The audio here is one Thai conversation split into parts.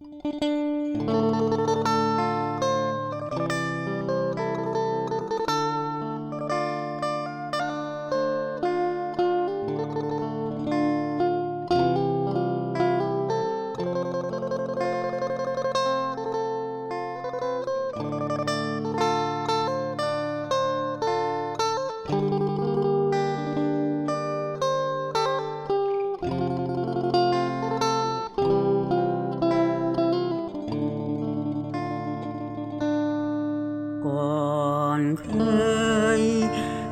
Música ก่อนเคย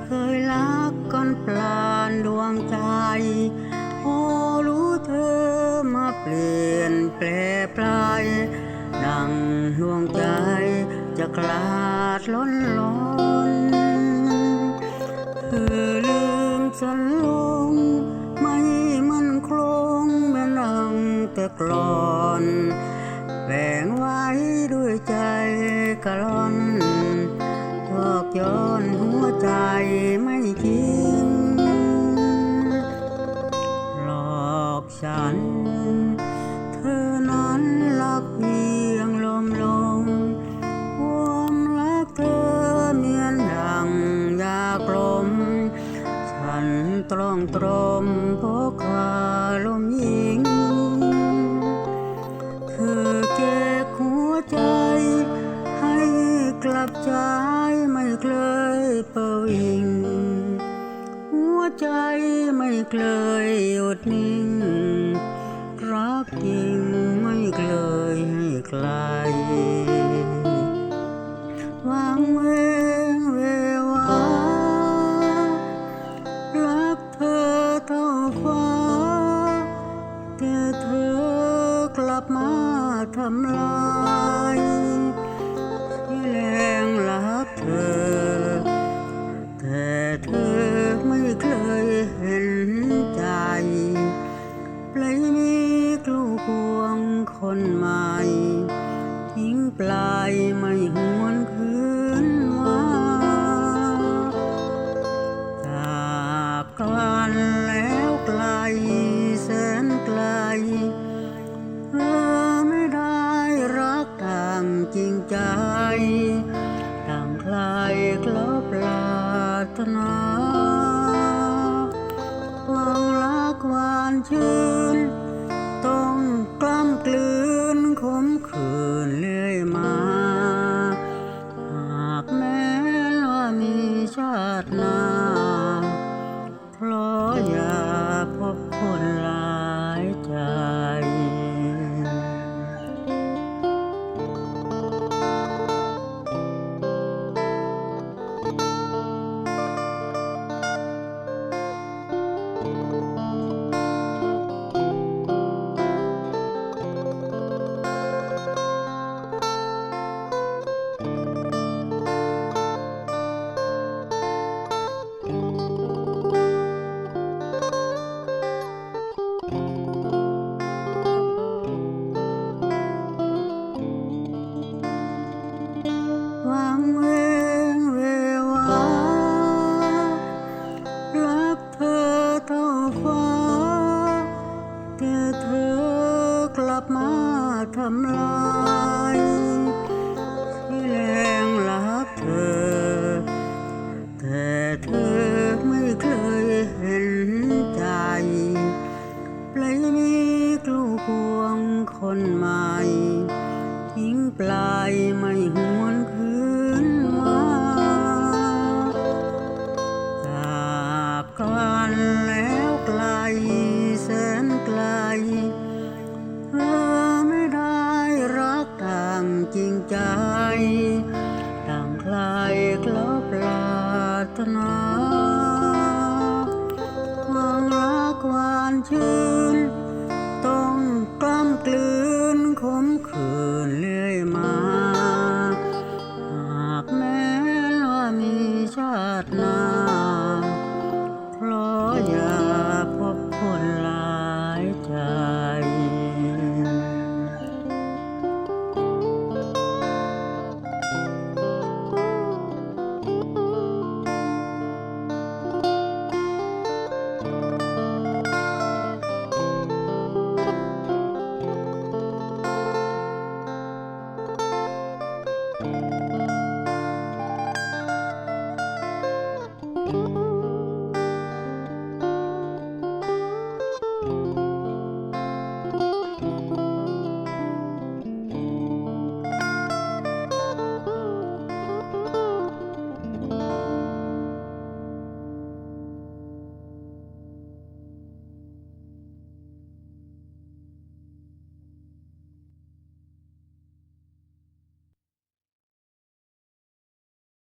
เคยรักกันปลานดวงใจ พอรู้เธอมาเปลี่ยนแปลปลายดังดวงใจจะกลาดล้นล้นเธอลืมฉันลง ไม่มันคงเหมือนดังแต่กลอนแบ่งไว้ด้วยใจกะล่อน ย้อนหัวใจไม่จริงหลอกฉัน เธอนั้นรักเพียงลมลมความรักเธอเมือนดังยากลม ฉันตรองตรมเพราะคาลมยิงเธอเจ็บหัวใจให้กลับใจ เคยประวิง หัวใจไม่เคยหยุดนิ่งารถ เท่าฟ้า แต่เธอกลับมาทำลายแรงรักเธอ แต่เธอไม่เคยเห็นใจเลยมีกลูกวงคนใหม่ ใจ ต่างใครกลับปราตนาความรักหวานชื่น ต้องกล้ำกลืนขมขื่นเลื่อยมา หากแม้ว่ามีชาติหน้าเพราะอยากพบคนหลายใจ